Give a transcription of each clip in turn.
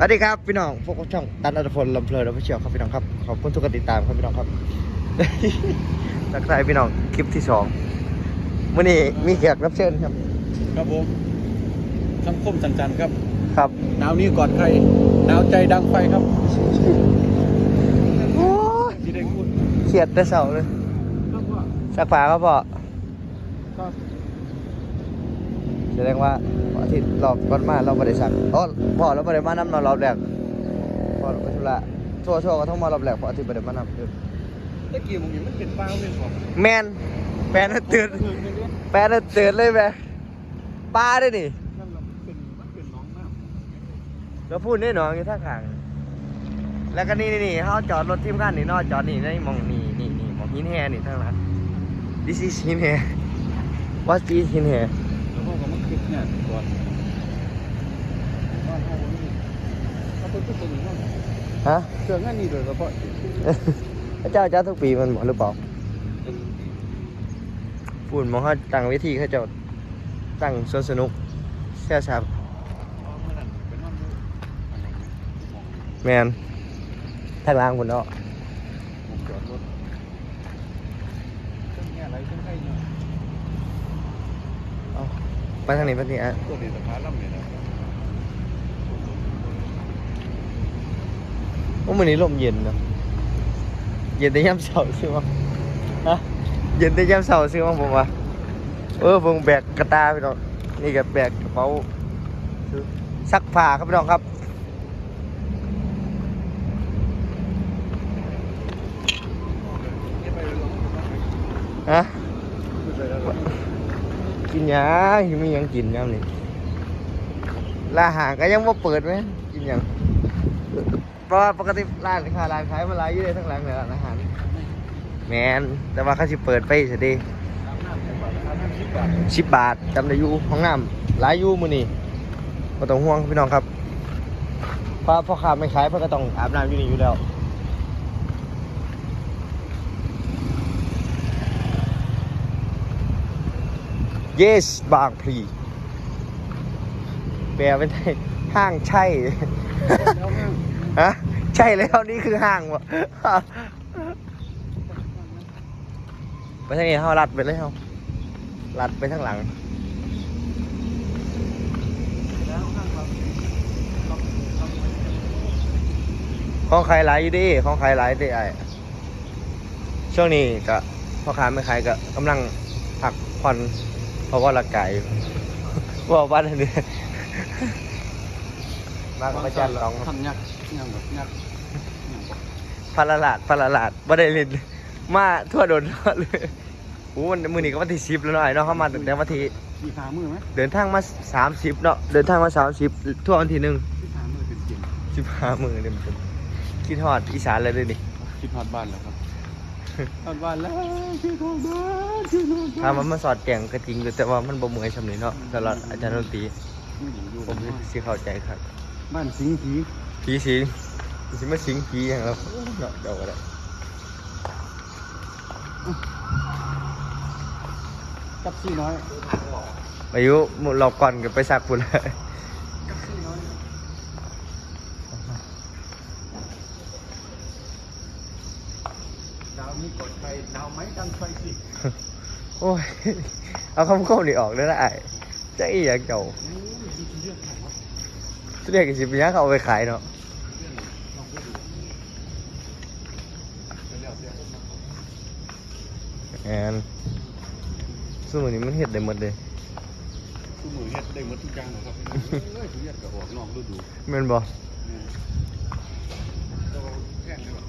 สวัสดีครับพี่น้องพวกช่องตันอัตพลลำเพลินและพี่เชียวครับพี่น้องครับขอบคุณทุกการติดตามครับพี่น้องครับทักทายพี่น้องคลิปที่สองมื่อนี้มีแขกรับเชิญครับ ครับผมสังคมสันจันทร์ครับ ครับหนาวนี้ก่อนใครหนาวใจดังไฟครับโอ้ยที่ได้พูดเครียดแต่เสาเลยครับว่าสักฝาครับพ่อก็แสดงว่าวันอา ทิตย์รอบก่อนมาเราไม่ได้สั่งอ๋อพ่อเราไม่ได้มานำเรารอบแรกพ่อเราไปธุระชั่วชั่วก็ต้องมารอบแรกเพราะอาทิตย์ไม่ได้มานำตะกี้มึงเห็นมันเป็นเปล่าเป็นของแมนแปลน่ะตื่นเออเนี่ยเนี่ยแปลน่ะตื่นเลยแม่ปลาด้วยนี่นั่นแหละมันเป็นมันเป็นหน้องน้ำแล้วพูดแน่นอนอยู่ท่าขางแล้วก็นี่นี่นี่เขาจอดรถทีมงานนี่เนอจอดนี่ในหมองนี่นี่นี่หมองหินแฮนี่ทางนั้น this is หินแฮ what is หินแฮแล้วพวกก็ มันคิดเนี่ยก่อนบ้านเขาวันนี้เขาเป็นผู้เป็นอย่างนั้นฮะเชื่องานนี้โดยเฉพาะพระเจ้าเจ้าทุกปีมันบอกหรือเปล่าพูดหมองเขาตั้งเวิธีเขาเจะตั้งสวนสนุกแช่ชาบเอาเมื่อนั้นไปนอนอยู่อันไหนเนี่ยหมองแมนทางล่างคุณเนาะ หมองจอดรถเครื่องเนี่ยอะไรเครื่องไข่เนี่ย เอา ไปทางนี้ไปทางนี้อะตัวเดียวสะพานลำเนี่ยนะว่ามื้อนี้ลมเย็นเนาะเย็นแต่ย่ำเสาใช่ไหมฮะเย็นแต่ย่ำเสาใช่ไหมผมว่าเออผมแบกกระตาไปหน้องนี่กับแบกกระเป๋าซักผ้าครับพี่น้องครับฮะกินห ยังยังไมีหยังกินยามนี่ร้านอาหารก็ยังบ่เปิดไหมกินยังเพราะว่าปกติร้านค้าร้านขายมาหลายอยู่เลยทั้งหลังเลยร้านอาหารแมนแต่ว่าเขาสิเปิดไปสิเดีสิบบาทจำได้อยู่ห้องน้ำหลายอยู่มือนี้บ่ต้องห่วงพี่น้องครับเพราะพ่อค้าไม่ขายเพิ่นก็ต้องอาบน้ำอยู่นี่อยู่แล้ว yes บางพลีแปลเป็นไทยห้างใช่ ฮะ ใช่แล้วนี่คือห้างวะไปทางนี้เขาลัดไปเลยเขาลัดไปทางหลัง ของใครหลายอยู่ดิ ของใครหลายดิไอช่วงนี้ก็พ่อค้าไม่ขายก็กำลังพักผ่อน เพราะว่าร่างกายอยู่บอกว่าอันนี้มากับอาจารย์ลองครับทำยักษ์ยังแบบยักษ์ยังแบบพาราลาดพาราลาดบ่ได้เล่นมาทั่วโดนทั่วเลยโอ้วันมือนี้ก็วันที่สิบแล้วเนาะไอ้เนาะเข้ามาตั้งแต่วันที่มีขามือไหมเดินทางมาสามสิบเนาะเดินทางมาสามสิบทั่ววันที่หนึ่งมีขามือเป็นจริงสิบห้ามือเนี่ยมันเป็นคิดฮอดอีสานเลยเลยนี่คิดฮอดบ้านแล้วครับ ฮอดบ้านแล้วคิดฮอดบ้านคิดฮอดบ้านถ้ามันมาสอดแจงก็จริงอยู่แต่ว่ามันบ่เมื่อยสำนี้เนาะสำหรับอาจารย์ดนตรีผู้หญิงอยู่ผมสิเข้าใจครับบ้านสิงห์ผีผีสิงสิมาสิงผีอย่างเราเนาะเดี๋ยวก็ได้กับซี่น้อยอายุหมดรอบก่อนก็ไปสักพุ่นเลย กับซี่น้อย ดาวนี้กดใครดาวไหมดังไฟสิโอ้ย เอาคำโค้นี่ออกได้ละไอ้จะอีหยังเจ้าโอ้ยดีที่เรื่องไหนวะเรียกสิบปีนี้เขาเอาไปขายเนาะเรื่องลองไปดูไปแล้วเสียคนมาขอแอนสมัยนี้มันเห็ดได้หมดเลยคือมือเฮ็ดได้หมดทุกอย่างนะครับเอ้ยทุเรียนกับออกนอกฤดูแม่นบ่เนี่ยแต่ว่าแพงเลยว่ะ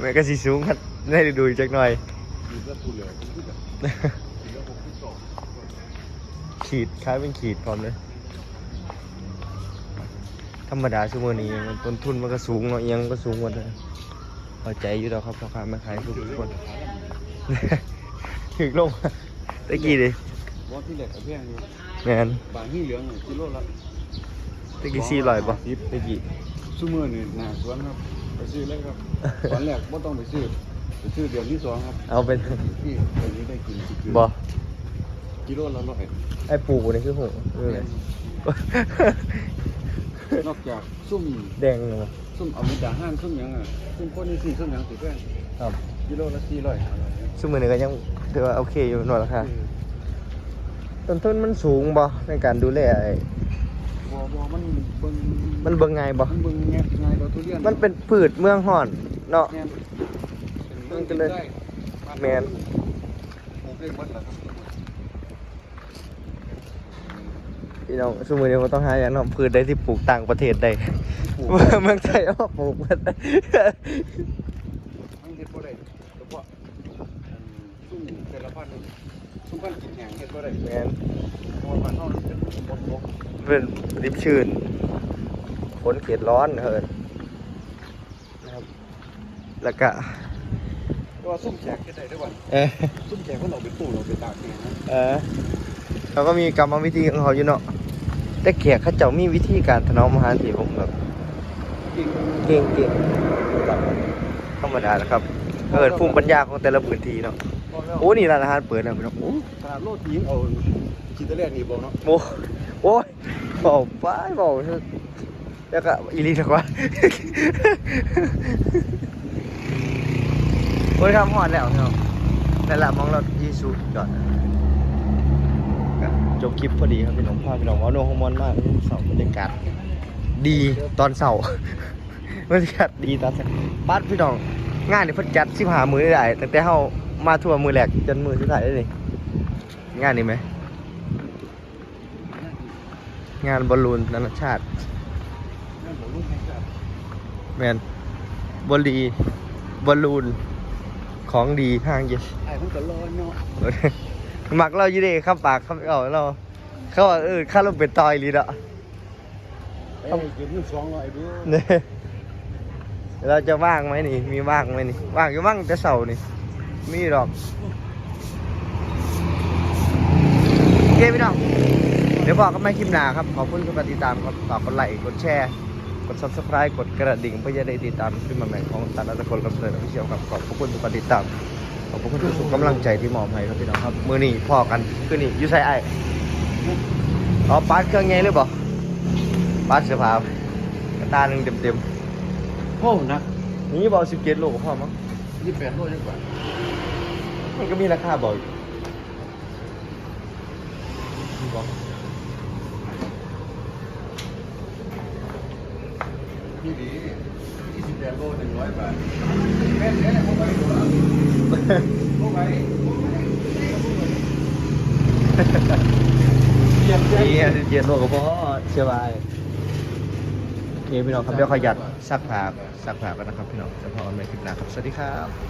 แม่ก็สิสูงครับได้ดูอีกจักหน่อยมีเลือดทุเรียนผมคือแบบมีเลือดผมคือสองขีดคล้ายเป็นขีดพร้อมเลยธรรมดาชั่วโมงนี้มันต้นทุนมันก็สูงเนาะอิหยังก็สูงหมดเลยเข้าใจอยู่แล้วครับพ่อค้าแม่ขายทุกคนถึงลงตะกี้ดิว่าที่เหล็กกับแพงอยู่แม่นบางที่เหลืองกิโลละตะกี้สี่ร้อยป่ะตะกี้ซื้อมือนี่หนาสวนครับไปซื้อเลยครับตอนแรกไม่ต้องไปซื้อ ไปซื้อเดือนที่สองครับเอาเป็นที่ตอนนี้ได้กินคือบ่กิโลละร้อยไอ้ปูนี่คือหูเออ นอกจากซุ่มแดงเลยซุ่มเอาไปจากห้างซุ่มหยังอะซุ่มคนนี่สี่ซุ่มหยังสิเพื่อนครับกิโลละสี่ร้อยห้าร้อยซึ่งมือนี้ก็ยังถือว่าโอเคอยู่หน่อยราคาต้นทุนมันสูงบ่ในการดูแลไอ้บ่บ่มันเบิ่งมันเบิ่งไงบ่มันเบิ่งแงะง่ายกว่าทุเรียนมันเป็นพืชเมืองห่อนเนาะ แม่นมันก็เลยแม่นปลูกได้หมดแล้วครับพี่น้องสมมือนี้มันต้องหาอย่างเนาะพืชได้ที่ปลูกต่างประเทศได้ปลูกเมืองไทยเอามาปลูกมันได้มันเฮ็ดบ่ได้เฉพาะอันซุ่มแต่ละพันธุ์ซุ่มพันธุ์กินแห้งเฮ็ดบ่ได้แม่นเพราะว่าบ้านเฮามันเป็นบกบกเป็นริบชื้นฝนเขตร้อนเฮินนะครับแล้วก็ ก็ซุ่มแขกเฮ็ดได้เด้อวันเออซุ่มแขกเพิ่นเอาไปปลูกเอาไปตากแห้งนะเออเขาก็มีกรรมวิธีของเขาอยู่เนาะแต่แขกเขาเจ้ามีวิธีการถนอมอาหารที่ผมแบบจริงเก่งเก่งธรรมดานะครับเกิดภูมิปัญญาของแต่ละพื้นที่เนาะพอแล้วโอ้นี่ร้านอาหารเปิดแล้วพี่น้องโอ้ขนาดโลดทิ้งเอาคิดแต่แรกนี่บ่เนาะโหโอ้ยบอกไปบอกเถอะแล้วก็อีลีสักว่า โอ้ยครับหอดแล้วเนาะแต่ละมองรถยีสูจอดก็จบคลิปพอดีครับพี่น้องพาพี่น้องว่าโนฮอร์โมนมากเสาร์บรรยากาศดีตอนเสาร์บรรยากาศดีตอนเสาร์บ้านพี่น้องงานนี่เพิ่นจัดสิบหามือได้ตั้งแต่เฮามาทัวร์มือแรกจนมือสุดท้ายได้นี่งานนี้ไหมงานบอลลูนนานาชาตินั่นผมลูกแม่ครับแมนบอลลีบอลลูน ของดีห้างเยอะไอ้เพิ่นก็รอเนาะมักเราอยู่เดีครับปากคำเอาเรา เขาว่าเออข้าลงเป็นตอยลีดอะไอ้เก็บเงิน200ดูเนี่ยเราจะว่างไหมนี่ มีว่างไหมนี่ ว่างอยู่ว่างแต่เสาร์นี่ มีหรอกโอเคพี่น้อง เดี๋ยวบอกกันไม่คลิปหน้าครับ ขอบคุณทุกการติดตามครับฝากกดไลค์ กดแชร์ก ด subscribe กดกระดิ่งเพื่อจะได้ติดตามคลิปใหม่ๆของตันรัตพลกับเพื่อนพิเชียวครับขอบคุณทุกการติดตามขอบคุณทุกกำลังใจที่มอบให้ครับพี่น้องครับมือนี่พอกันคือนี่อยูไซไออ๋อปาดเครื่องไงหรือเปล่าปาดเสื้อผ้ากระตาหนึ่งเต็มโอ้หนักๆนี่บอกสิบเจ็ดโลก็พอมั้ง28โลจังกว่ามันก็มีราคาบอกอยู่บอก นี่ดี28โล100บาทแม่นแท้บ่ไปดูแล้วบ่ไปเยี่ยมใจนี่สิบเจ็ดโลก็พอเชื่อไปโอเคพี่น้องครับเดี๋ยวขอหยัดซักผ้าซักผ้ากันนะครับพี่น้องจะพอกันในคลิปหน้าครับ สวัสดีครับ